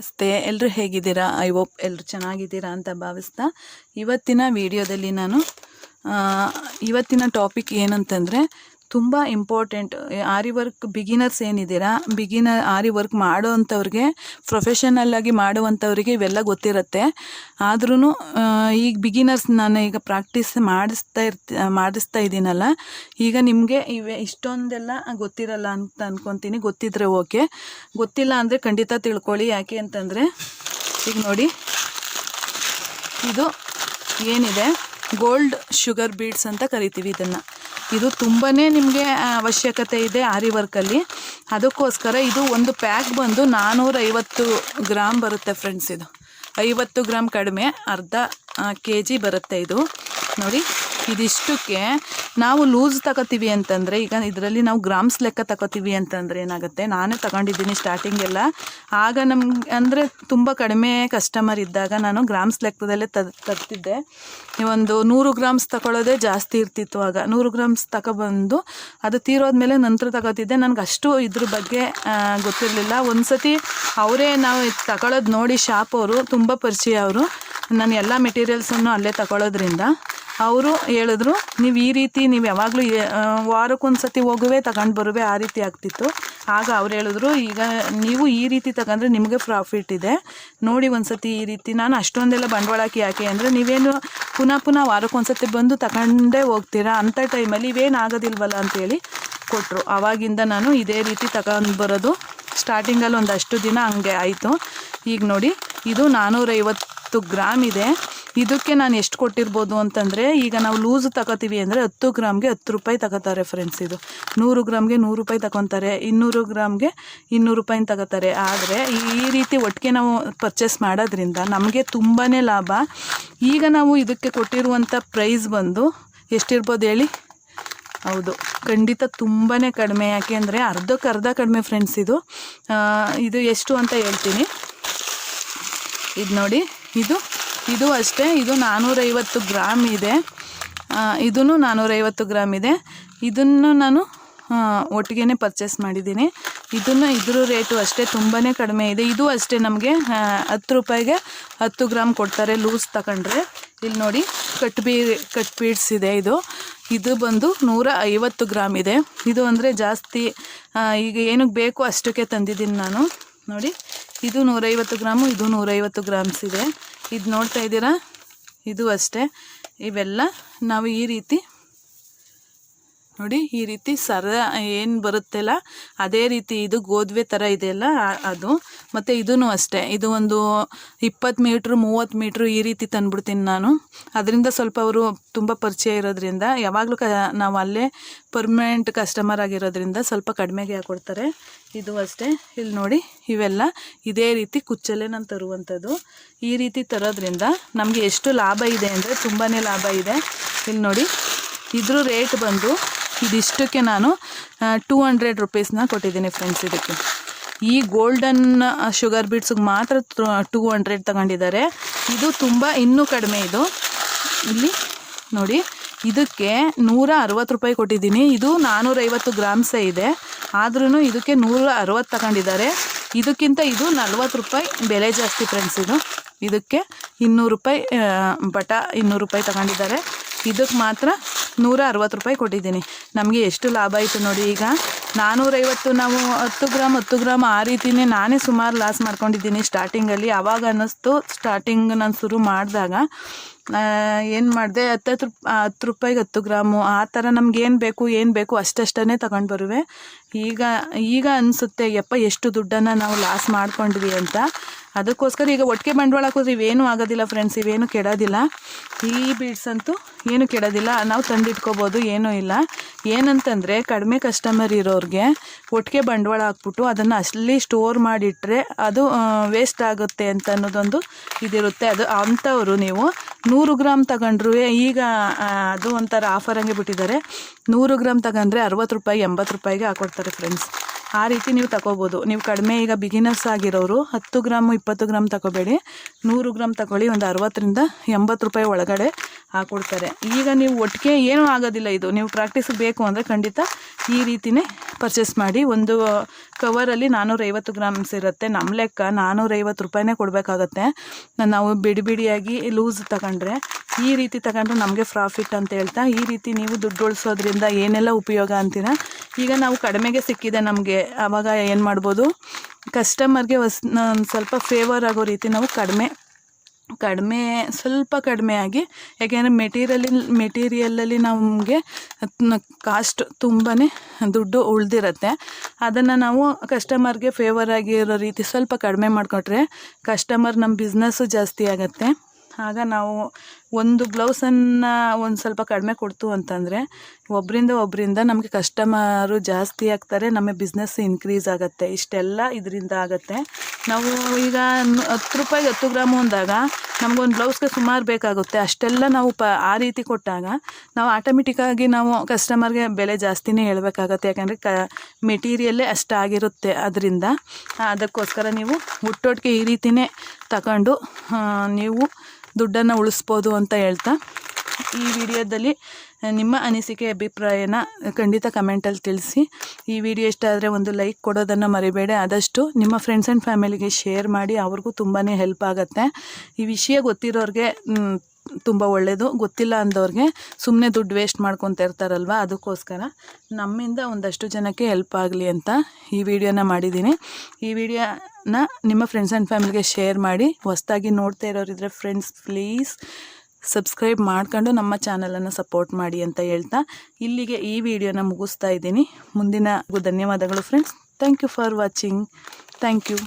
ನಮಸ್ತೆ. ಎಲ್ಲರೂ ಹೇಗಿದ್ದೀರಾ? ಐ ಹೋಪ್ ಎಲ್ಲರೂ ಚೆನ್ನಾಗಿದ್ದೀರಾ ಅಂತ ಭಾವಿಸ್ತಾ ಇವತ್ತಿನ ವಿಡಿಯೋದಲ್ಲಿ ನಾನು ಇವತ್ತಿನ ಟಾಪಿಕ್ ಏನಂತಂದರೆ ತುಂಬ ಇಂಪಾರ್ಟೆಂಟ್ ಆರಿ ವರ್ಕ್ ಬಿಗಿನರ್ಸ್ ಏನಿದ್ದೀರಾ? ಬಿಗಿನರ್ ಆರಿ ವರ್ಕ್ ಮಾಡೋ ಅಂಥವ್ರಿಗೆ ಪ್ರೊಫೆಷನಲ್ ಆಗಿ ಮಾಡುವಂಥವ್ರಿಗೆ ಇವೆಲ್ಲ ಗೊತ್ತಿರುತ್ತೆ. ಆದ್ರೂ ಈಗ ಬಿಗಿನರ್ಸ್ ನಾನು ಈಗ ಪ್ರಾಕ್ಟೀಸ್ ಮಾಡಿಸ್ತಾ ಇರ್ತಿ ಮಾಡಿಸ್ತಾ ಇದ್ದೀನಲ್ಲ, ಈಗ ನಿಮಗೆ ಇವೆ, ಇಷ್ಟೊಂದೆಲ್ಲ ಗೊತ್ತಿರಲ್ಲ ಅಂತ ಅನ್ಕೊತೀನಿ. ಗೊತ್ತಿದ್ರೆ ಓಕೆ. ಗೊತ್ತಿಲ್ಲ ಅಂದರೆ ಖಂಡಿತ ತಿಳ್ಕೊಳ್ಳಿ. ಯಾಕೆ ಅಂತಂದರೆ, ಈಗ ನೋಡಿ. ಇದು ಏನಿದೆ? ಗೋಲ್ಡ್ ಶುಗರ್ ಬೀಡ್ಸ್ ಅಂತ ಕರಿತೀವಿ ಇದನ್ನು. ಇದು ತುಂಬಾ ನಿಮಗೆ ಅವಶ್ಯಕತೆ ಇದೆ ಆರಿ ವರ್ಕಲ್ಲಿ ಅದಕ್ಕೋಸ್ಕರ ಇದು ಒಂದು ಪ್ಯಾಕ್ ಬಂದು ನಾನ್ನೂರೈವತ್ತು ಗ್ರಾಮ್ ಬರುತ್ತೆ ಫ್ರೆಂಡ್ಸ್ ಇದು. ಐವತ್ತು ಗ್ರಾಮ್ ಕಡಿಮೆ, ಅರ್ಧ ಕೆ ಜಿ ಬರುತ್ತೆ ಇದು. ನೋಡಿ. ಇದಿಷ್ಟಕ್ಕೆ ನಾವು ಲೂಸ್ ತಗೋತೀವಿ ಅಂತಂದರೆ, ಈಗ ಇದರಲ್ಲಿ ನಾವು ಗ್ರಾಮ್ಸ್ ಲೆಕ್ಕ ತಗೋತೀವಿ ಅಂತಂದರೆ ಏನಾಗುತ್ತೆ? ನಾನೇ ತಗೊಂಡಿದ್ದೀನಿ ಸ್ಟಾರ್ಟಿಂಗೆಲ್ಲ ಆಗ ನಮ್ಗೆ ಅಂದರೆ ತುಂಬ ಕಡಿಮೆ ಕಸ್ಟಮರ್ ಇದ್ದಾಗ ನಾನು ಗ್ರಾಮ್ಸ್ ಲೆಕ್ಕದಲ್ಲೇ ತದ್ ತರ್ತಿದ್ದೆ. ಒಂದು ನೂರು ಗ್ರಾಮ್ಸ್ ತಗೊಳ್ಳೋದೇ ಜಾಸ್ತಿ ಇರ್ತಿತ್ತು ಆಗ. ನೂರು ಗ್ರಾಮ್ಸ್ ತಗೊಬಂದು ಅದು ತೀರೋದ್ಮೇಲೆ ನಂತರ ತಗೋತಿದ್ದೆ. ನನಗೆ ಅಷ್ಟು ಇದ್ರ ಬಗ್ಗೆ ಗೊತ್ತಿರಲಿಲ್ಲ. ಒಂದು ಸತಿ ಅವರೇ ನಾವು ತಗೊಳ್ಳೋದು ನೋಡಿ ಶಾಪ್ ಅವರು, ತುಂಬ ಪರಿಚಯ ಅವರು. ನಾನು ಎಲ್ಲ ಮೆಟೀರಿಯಲ್ಸನ್ನು ಅಲ್ಲೇ ತಗೊಳ್ಳೋದ್ರಿಂದ ಅವರು ಹೇಳಿದ್ರು, ನೀವು ಈ ರೀತಿ ನೀವು ಯಾವಾಗಲೂ ವಾರಕ್ಕೊಂದು ಸತಿ ಹೋಗುವೆ ತಗೊಂಡು ಬರುವೆ ಆ ರೀತಿ ಆಗ್ತಿತ್ತು. ಆಗ ಅವ್ರು ಹೇಳಿದ್ರು, ಈಗ ನೀವು ಈ ರೀತಿ ತಗೊಂಡ್ರೆ ನಿಮಗೆ ಪ್ರಾಫಿಟ್ ಇದೆ. ನೋಡಿ ಒಂದು ಸತಿ ಈ ರೀತಿ, ನಾನು ಅಷ್ಟೊಂದೆಲ್ಲ ಬಂಡವಾಳ ಹಾಕಿ ಯಾಕೆ ಅಂದರೆ, ನೀವೇನು ಪುನಃ ಪುನಃ ವಾರಕ್ಕೊಂದ್ಸತಿ ಬಂದು ತಗೊಂಡೇ ಹೋಗ್ತೀರಾ? ಅಂಥ ಟೈಮಲ್ಲಿ ಇವೇನು ಆಗೋದಿಲ್ವಲ್ಲ? ಅಂತೇಳಿ ಕೊಟ್ಟರು ಆವಾಗಿಂದ ನಾನು ಇದೇ ರೀತಿ ತಗೊಂಡು ಬರೋದು ಸ್ಟಾರ್ಟಿಂಗಲ್ಲಿ ಒಂದಷ್ಟು ದಿನ ಹಂಗೆ ಆಯಿತು. ಈಗ ನೋಡಿ, ಇದು ನಾನ್ನೂರೈವತ್ತು ಗ್ರಾಮ್ ಇದೆ. ಇದಕ್ಕೆ ನಾನು ಎಷ್ಟು ಕೊಟ್ಟಿರ್ಬೋದು ಅಂತಂದರೆ, ಈಗ ನಾವು ಲೂಸ್ ತಗೋತೀವಿ ಅಂದರೆ ಹತ್ತು ಗ್ರಾಮ್ಗೆ ಹತ್ತು ರೂಪಾಯಿ ತಗೋತಾರೆ ಫ್ರೆಂಡ್ಸ್ ಇದು. ನೂರು ಗ್ರಾಮ್ಗೆ ನೂರು ರೂಪಾಯಿ ತಗೊತಾರೆ ಇನ್ನೂರು ಗ್ರಾಮ್ಗೆ ಇನ್ನೂರು ರೂಪಾಯಿನ ತಗೋತಾರೆ ಆದರೆ ಈ ರೀತಿ ಒಟ್ಟಿಗೆ ನಾವು ಪರ್ಚೇಸ್ ಮಾಡೋದ್ರಿಂದ ನಮಗೆ ತುಂಬಾ ಲಾಭ. ಈಗ ನಾವು ಇದಕ್ಕೆ ಕೊಟ್ಟಿರುವಂಥ ಪ್ರೈಸ್ ಬಂದು ಎಷ್ಟಿರ್ಬೋದು ಹೇಳಿ? ಹೌದು, ಖಂಡಿತ ತುಂಬಾ ಕಡಿಮೆ. ಯಾಕೆಂದರೆ ಅರ್ಧಕ್ಕೆ ಅರ್ಧ ಕಡಿಮೆ ಫ್ರೆಂಡ್ಸ್ ಇದು. ಇದು ಎಷ್ಟು ಅಂತ ಹೇಳ್ತೀನಿ. ಇದು ನೋಡಿ, ಇದು ಇದು ಅಷ್ಟೇ, ಇದು ನಾನ್ನೂರೈವತ್ತು ಗ್ರಾಮ್ ಇದೆ. ಇದೂ ನಾನ್ನೂರೈವತ್ತು ಗ್ರಾಮ್ ಇದೆ. ಇದನ್ನು ನಾನು ಒಟ್ಟಿಗೆ ಪರ್ಚೇಸ್ ಮಾಡಿದ್ದೀನಿ. ಇದನ್ನು ಇದ್ರ ರೇಟು ಅಷ್ಟೇ ತುಂಬಾ ಕಡಿಮೆ ಇದೆ. ಇದು ಅಷ್ಟೇ ನಮಗೆ ಹತ್ತು ರೂಪಾಯಿಗೆ ಹತ್ತು ಗ್ರಾಮ್ ಕೊಡ್ತಾರೆ ಲೂಸ್ ತಗೊಂಡ್ರೆ ಇಲ್ಲಿ ನೋಡಿ ಕಟ್ ಬೀ ಕಟ್ ಬೀಡ್ಸ್ ಇದೆ ಇದು. ಇದು ಬಂದು ನೂರ ಐವತ್ತು ಗ್ರಾಮ್ ಇದೆ. ಇದು ಅಂದರೆ ಜಾಸ್ತಿ ಈಗ ಏನಕ್ಕೆ ಬೇಕು ಅಷ್ಟಕ್ಕೆ ತಂದಿದ್ದೀನಿ ನಾನು. ನೋಡಿ, ಇದು ನೂರೈವತ್ತು ಗ್ರಾಮು, ಇದು ನೂರೈವತ್ತು ಗ್ರಾಮ್ಸ್ ಇದೆ. ಇದು ನೋಡ್ತಾ ಇದ್ದೀರಾ? ಇದು ಅಷ್ಟೇ. ಇವೆಲ್ಲ ನಾವು ಈ ರೀತಿ ನೋಡಿ ಈ ರೀತಿ ಸರ ಏನು ಬರುತ್ತೆಲ್ಲ ಅದೇ ರೀತಿ ಇದು ಗೋದ್ವೆ ಥರ ಇದೆಯಲ್ಲ ಅದು. ಮತ್ತು ಇದೂ ಅಷ್ಟೇ. ಇದು ಒಂದು ಇಪ್ಪತ್ತು ಮೀಟ್ರ್, ಮೂವತ್ತು ಮೀಟ್ರ್ ಈ ರೀತಿ ತಂದ್ಬಿಡ್ತೀನಿ ನಾನು. ಅದರಿಂದ ಸ್ವಲ್ಪ ಅವರು ತುಂಬ ಪರಿಚಯ ಇರೋದ್ರಿಂದ, ಯಾವಾಗಲೂ ಕ, ನಾವು ಅಲ್ಲೇ ಪರ್ಮನೆಂಟ್ ಕಸ್ಟಮರ್ ಆಗಿರೋದ್ರಿಂದ ಸ್ವಲ್ಪ ಕಡಿಮೆಗೆ ಹಾಕ್ಕೊಡ್ತಾರೆ ಇದು ಅಷ್ಟೇ. ಇಲ್ಲಿ ನೋಡಿ, ಇವೆಲ್ಲ ಇದೇ ರೀತಿ ಕುಚ್ಚಲ್ಲೇ ನಾನು ತರುವಂಥದ್ದು. ಈ ರೀತಿ ತರೋದ್ರಿಂದ ನಮಗೆ ಎಷ್ಟು ಲಾಭ ಇದೆ ಅಂದರೆ ತುಂಬಾ ಲಾಭ ಇದೆ. ಇಲ್ಲಿ ನೋಡಿ, ಇದ್ರ ರೇಟ್ ಬಂದು ಇದಿಷ್ಟಕ್ಕೆ ನಾನು ಟೂ ಹಂಡ್ರೆಡ್ ರುಪೀಸ್ನ ಕೊಟ್ಟಿದ್ದೀನಿ ಫ್ರೆಂಡ್ಸ್ ಇದಕ್ಕೆ. ಈ ಗೋಲ್ಡನ್ ಶುಗರ್ ಬೀಡ್ಸಿಗೆ ಮಾತ್ರ ಟೂ ಹಂಡ್ರೆಡ್ ತಗೊಂಡಿದ್ದಾರೆ. ಇದು ತುಂಬ ಇನ್ನೂ ಕಡಿಮೆ ಇದು. ಇಲ್ಲಿ ನೋಡಿ, ಇದಕ್ಕೆ ನೂರ ಅರವತ್ತು ರೂಪಾಯಿ ಕೊಟ್ಟಿದ್ದೀನಿ. ಇದು ನಾನ್ನೂರೈವತ್ತು ಗ್ರಾಮ್ಸೇ ಇದೆ. ಆದ್ರೂ ಇದಕ್ಕೆ ನೂರ ಅರವತ್ತು ತಗೊಂಡಿದ್ದಾರೆ. ಇದಕ್ಕಿಂತ ಇದು ನಲ್ವತ್ತು ರೂಪಾಯಿ ಬೆಲೆ ಜಾಸ್ತಿ ಫ್ರೆಂಡ್ಸ್ ಇದು. ಇದಕ್ಕೆ ಇನ್ನೂರು ರೂಪಾಯಿ ಬಟ ಇನ್ನೂರು ರೂಪಾಯಿ ತಗೊಂಡಿದ್ದಾರೆ. ಇದಕ್ಕೆ ಮಾತ್ರ ನೂರ ಅರವತ್ತು ರೂಪಾಯಿ ಕೊಟ್ಟಿದ್ದೀನಿ. ನಮಗೆ ಎಷ್ಟು ಲಾಭ ಆಯಿತು ನೋಡಿ ಈಗ. ನಾನ್ನೂರೈವತ್ತು ನಾವು ಹತ್ತು ಗ್ರಾಮ್ ಹತ್ತು ಗ್ರಾಮ್ ಆ ರೀತಿಯೇ ನಾನೇ ಸುಮಾರು ಲಾಸ್ ಮಾಡ್ಕೊಂಡಿದ್ದೀನಿ ಸ್ಟಾರ್ಟಿಂಗಲ್ಲಿ ಆವಾಗ ಅನ್ನಿಸ್ತು ಸ್ಟಾರ್ಟಿಂಗ್ ನಾನು ಶುರು ಮಾಡಿದಾಗ ಏನು ಮಾಡಿದೆ, ಹತ್ತತ್ತು ರೂಪ್, ಹತ್ತು ರೂಪಾಯಿಗೆ ಹತ್ತು ಗ್ರಾಮು, ಆ ಥರ ನಮ್ಗೇನು ಬೇಕು, ಏನು ಬೇಕು ಅಷ್ಟಷ್ಟೇ ತಗೊಂಡು ಬರುವೆ. ಈಗ ಈಗ ಅನಿಸುತ್ತೆ, ಯಪ್ಪ, ಎಷ್ಟು ದುಡ್ಡನ್ನು ನಾವು ಲಾಸ್ ಮಾಡ್ಕೊಂಡ್ವಿ ಅಂತ. ಅದಕ್ಕೋಸ್ಕರ ಈಗ ಒಟ್ಟಿಗೆ ಬಂಡವಾಳ ಹಾಕಿದ್ರೆ ಇವೇನೂ ಆಗೋದಿಲ್ಲ ಫ್ರೆಂಡ್ಸ್ ಇವೇನು ಕೆಡೋದಿಲ್ಲ. ಈ ಬೀಡ್ಸ್ ಅಂತೂ ಏನು ಕೆಡೋದಿಲ್ಲ. ನಾವು ತಂದಿಟ್ಕೋಬೋದು, ಏನೂ ಇಲ್ಲ. ಏನಂತಂದರೆ ಕಡಿಮೆ ಕಸ್ಟಮರ್ ಇರೋರಿಗೆ ಒಟ್ಟಿಗೆ ಬಂಡವಾಳ ಹಾಕ್ಬಿಟ್ಟು ಅದನ್ನು ಅಷ್ಟಲ್ಲಿ ಸ್ಟೋರ್ ಮಾಡಿಟ್ರೆ ಅದು ವೇಸ್ಟ್ ಆಗುತ್ತೆ ಅಂತ ಅನ್ನೋದೊಂದು ಇದಿರುತ್ತೆ. ಅದು ಅಂಥವ್ರು ನೀವು ನೂರು ಗ್ರಾಮ್ ತಗೊಂಡ್ರು ಈಗ ಅದು ಒಂಥರ ಆಫರ್ ಹಂಗೆ ಬಿಟ್ಟಿದ್ದಾರೆ. ನೂರು ಗ್ರಾಮ್ ತಗೊಂಡ್ರೆ ಅರವತ್ತು ರೂಪಾಯಿ, ಎಂಬತ್ತು ರೂಪಾಯಿಗೆ ಹಾಕ್ಕೊಡ್ತಾರೆ ಫ್ರೆಂಡ್ಸ್ ಆ ರೀತಿ ನೀವು ತಗೋಬೋದು. ನೀವು ಕಡಿಮೆ ಈಗ ಬಿಗಿನರ್ಸ್ ಆಗಿರೋರು ಹತ್ತು ಗ್ರಾಮ್, ಇಪ್ಪತ್ತು ಗ್ರಾಮ್ ತಗೋಬೇಡಿ. ನೂರು ಗ್ರಾಮ್ ತಗೊಳ್ಳಿ, ಒಂದು ಅರವತ್ತರಿಂದ ಎಂಬತ್ತು ರೂಪಾಯಿ ಒಳಗಡೆ ಹಾಕ್ಕೊಡ್ತಾರೆ ಈಗ ನೀವು ಒಟ್ಟಿಗೆ ಏನೂ ಆಗೋದಿಲ್ಲ ಇದು. ನೀವು ಪ್ರಾಕ್ಟೀಸ್ ಬೇಕು ಅಂದರೆ ಖಂಡಿತ ಈ ರೀತಿನೇ ಪರ್ಚೇಸ್ ಮಾಡಿ. ಒಂದು ಕವರಲ್ಲಿ ನಾನ್ನೂರೈವತ್ತು ಗ್ರಾಮ್ಸ್ ಇರುತ್ತೆ. ನಮ್ಮ ಲೆಕ್ಕ ನಾನ್ನೂರೈವತ್ತು ರೂಪಾಯಿನೇ ಕೊಡಬೇಕಾಗತ್ತೆ. ನಾವು ಬಿಡಿ ಬಿಡಿಯಾಗಿ ಲೂಸ್ ತಗೊಂಡ್ರೆ, ಈ ರೀತಿ ತಗೊಂಡ್ರೆ ನಮಗೆ ಪ್ರಾಫಿಟ್ ಅಂತ ಹೇಳ್ತಾ, ಈ ರೀತಿ ನೀವು ದುಡ್ಡು ಉಳಿಸೋದ್ರಿಂದ ಏನೆಲ್ಲ ಉಪಯೋಗ ಅಂತೀರಾ? ಈಗ ನಾವು ಕಡಿಮೆಗೆ ಸಿಕ್ಕಿದೆ ನಮಗೆ. ಆವಾಗ ಏನು ಮಾಡ್ಬೋದು? ಕಸ್ಟಮರ್ಗೆ ಹೊಸ ಸ್ವಲ್ಪ ಫೇವರ್ ಆಗೋ ರೀತಿ ನಾವು ಕಡಿಮೆ ಕಡಿಮೆ, ಸ್ವಲ್ಪ ಕಡಿಮೆ ಆಗಿ, ಯಾಕೆಂದರೆ ಮೆಟೀರಿಯಲ್ ಮೆಟೀರಿಯಲಲ್ಲಿ ನಮಗೆ ಕಾಸ್ಟ್ ತುಂಬಾ ದುಡ್ಡು ಉಳಿದಿರತ್ತೆ. ಅದನ್ನು ನಾವು ಕಸ್ಟಮರ್ಗೆ ಫೇವರ್ ಆಗಿರೋ ರೀತಿ ಸ್ವಲ್ಪ ಕಡಿಮೆ ಮಾಡಿಕೊಟ್ರೆ ಕಸ್ಟಮರ್ ನಮ್ಮ ಬಿಸ್ನೆಸ್ಸು ಜಾಸ್ತಿ ಆಗುತ್ತೆ. ಆಗ ನಾವು ಒಂದು ಬ್ಲೌಸನ್ನು ಒಂದು ಸ್ವಲ್ಪ ಕಡಿಮೆ ಕೊಡ್ತು ಅಂತಂದರೆ ಒಬ್ಬರಿಂದ ಒಬ್ಬರಿಂದ ನಮಗೆ ಕಸ್ಟಮರು ಜಾಸ್ತಿ ಆಗ್ತಾರೆ ನಮ್ಮ ಬಿಸ್ನೆಸ್ ಇನ್ಕ್ರೀಸ್ ಆಗುತ್ತೆ, ಇಷ್ಟೆಲ್ಲ ಇದರಿಂದ ಆಗುತ್ತೆ. ನಾವು ಈಗ ಹತ್ತು ರೂಪಾಯಿಗೆ ಹತ್ತು ಗ್ರಾಮು ಅಂದಾಗ ನಮಗೊಂದು ಬ್ಲೌಸ್ಗೆ ಸುಮಾರು ಬೇಕಾಗುತ್ತೆ, ಅಷ್ಟೆಲ್ಲ ನಾವು ಪ ಆ ರೀತಿ ಕೊಟ್ಟಾಗ ನಾವು ಆಟೋಮೆಟಿಕ್ಕಾಗಿ ನಾವು ಕಸ್ಟಮರ್ಗೆ ಬೆಲೆ ಜಾಸ್ತಿನೇ ಹೇಳಬೇಕಾಗತ್ತೆ, ಯಾಕಂದರೆ ಕ ಮೆಟೀರಿಯಲ್ಲೇ ಅಷ್ಟಾಗಿರುತ್ತೆ. ಅದರಿಂದ ಅದಕ್ಕೋಸ್ಕರ ನೀವು ಹುಟ್ಟೊಟ್ಟಿಗೆ ಈ ರೀತಿನೇ ತಗೊಂಡು ನೀವು ದುಡ್ಡನ್ನು ಉಳಿಸ್ಬೋದು ಅಂತ ಹೇಳ್ತಾ ಈ ವಿಡಿಯೋದಲ್ಲಿ ನಿಮ್ಮ ಅನಿಸಿಕೆ, ಅಭಿಪ್ರಾಯನ ಖಂಡಿತ ಕಮೆಂಟಲ್ಲಿ ತಿಳಿಸಿ. ಈ ವಿಡಿಯೋ ಇಷ್ಟ ಆದರೆ ಒಂದು ಲೈಕ್ ಕೊಡೋದನ್ನು ಮರಿಬೇಡಿ. ಆದಷ್ಟು ನಿಮ್ಮ ಫ್ರೆಂಡ್ಸ್ ಆ್ಯಂಡ್ ಫ್ಯಾಮಿಲಿಗೆ ಶೇರ್ ಮಾಡಿ, ಅವ್ರಿಗೂ ತುಂಬಾ ಹೆಲ್ಪ್ ಆಗುತ್ತೆ. ಈ ವಿಷಯ ಗೊತ್ತಿರೋರಿಗೆ ತುಂಬ ಒಳ್ಳೆಯದು ಗೊತ್ತಿಲ್ಲ ಅಂದವ್ರಿಗೆ ಸುಮ್ಮನೆ ದುಡ್ಡು ವೇಸ್ಟ್ ಮಾಡ್ಕೊತಾ ಇರ್ತಾರಲ್ವ? ಅದಕ್ಕೋಸ್ಕರ ನಮ್ಮಿಂದ ಒಂದಷ್ಟು ಜನಕ್ಕೆ ಹೆಲ್ಪ್ ಆಗಲಿ ಅಂತ ಈ ವಿಡಿಯೋನ ಮಾಡಿದ್ದೀನಿ. ಈ ವಿಡಿಯೋನ ನಿಮ್ಮ ಫ್ರೆಂಡ್ಸ್ ಆ್ಯಂಡ್ ಫ್ಯಾಮಿಲಿಗೆ ಶೇರ್ ಮಾಡಿ, ಹೊಸ್ದಾಗಿ ನೋಡ್ತಾ ಇರೋರಿದ್ರೆ ಫ್ರೆಂಡ್ಸ್ ಪ್ಲೀಸ್ ಸಬ್ಸ್ಕ್ರೈಬ್ ಮಾಡ್ಕೊಂಡು ನಮ್ಮ ಚಾನಲನ್ನು ಸಪೋರ್ಟ್ ಮಾಡಿ ಅಂತ ಹೇಳ್ತಾ ಇಲ್ಲಿಗೆ ಈ ವಿಡಿಯೋನ ಮುಗಿಸ್ತಾ ಇದ್ದೀನಿ. ಮುಂದಿನ ಧನ್ಯವಾದಗಳು friends thank you for watching thank you